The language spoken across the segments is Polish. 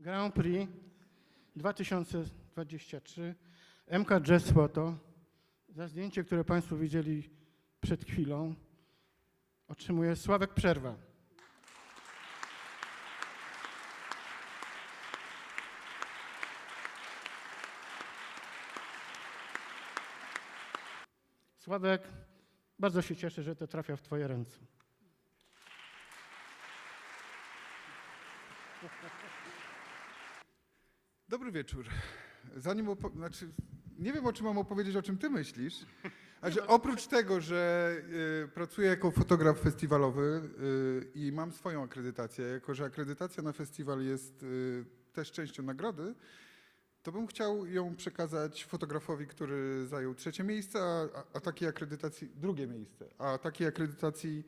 Grand Prix 2023 MK Jazz Photo za zdjęcie, które Państwo widzieli przed chwilą otrzymuje Sławek Przerwa. Sławek, bardzo się cieszę, że to trafia w Twoje ręce. Dobry wieczór. Zanim znaczy, nie wiem o czym mam opowiedzieć, o czym ty myślisz. Że oprócz tego, że y, pracuję jako fotograf festiwalowy y, i mam swoją akredytację, jako że akredytacja na festiwal jest y, też częścią nagrody, to bym chciał ją przekazać fotografowi, który zajął trzecie miejsce, a, a takiej akredytacji drugie miejsce. A takiej akredytacji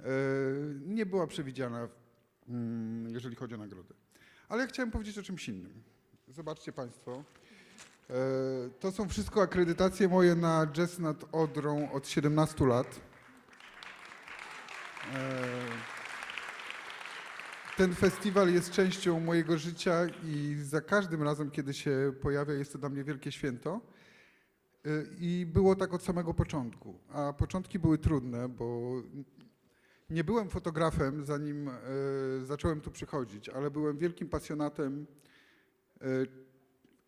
y, nie była przewidziana, mm, jeżeli chodzi o nagrodę. Ale ja chciałem powiedzieć o czymś innym. Zobaczcie Państwo. E, To są wszystko akredytacje moje na Jazz nad Odrą od 17 lat. E, Ten festiwal jest częścią mojego życia i za każdym razem, kiedy się pojawia, jest to dla mnie wielkie święto. E, I było tak od samego początku. A początki były trudne, bo nie byłem fotografem, zanim e, zacząłem tu przychodzić, ale byłem wielkim pasjonatem e,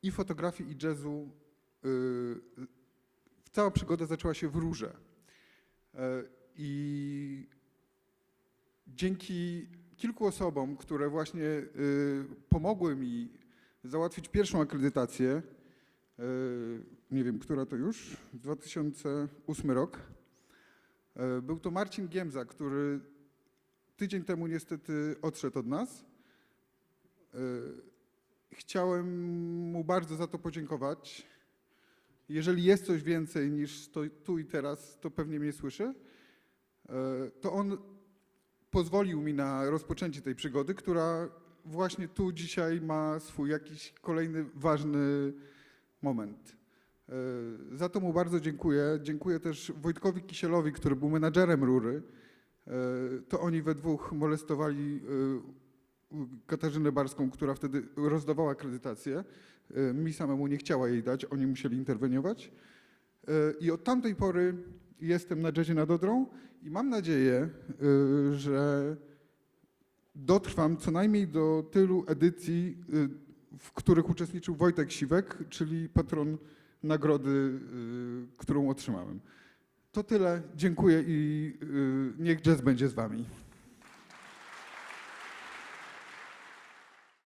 i fotografii, i jazzu. E, cała przygoda zaczęła się w Róże. E, I dzięki kilku osobom, które właśnie pomogły mi załatwić pierwszą akredytację, nie wiem, która to już, 2008 rok, Był to Marcin Giemza, który tydzień temu niestety odszedł od nas. E, Chciałem mu bardzo za to podziękować. Jeżeli jest coś więcej niż to tu i teraz, to pewnie mnie słyszy. E, To on pozwolił mi na rozpoczęcie tej przygody, która właśnie tu dzisiaj ma swój jakiś kolejny ważny moment. E, Za to mu bardzo dziękuję. Dziękuję też Wojtkowi Kisielowi, który był menadżerem Rury. E, To oni we dwóch molestowali e, Katarzynę Barską, która wtedy rozdawała akredytację. Mi samemu nie chciała jej dać, oni musieli interweniować. I od tamtej pory jestem na jazzie nad Odrą i mam nadzieję, że dotrwam co najmniej do tylu edycji, w których uczestniczył Wojtek Siwek, czyli patron nagrody, y, którą otrzymałem. To tyle. Dziękuję i y, niech jazz będzie z wami.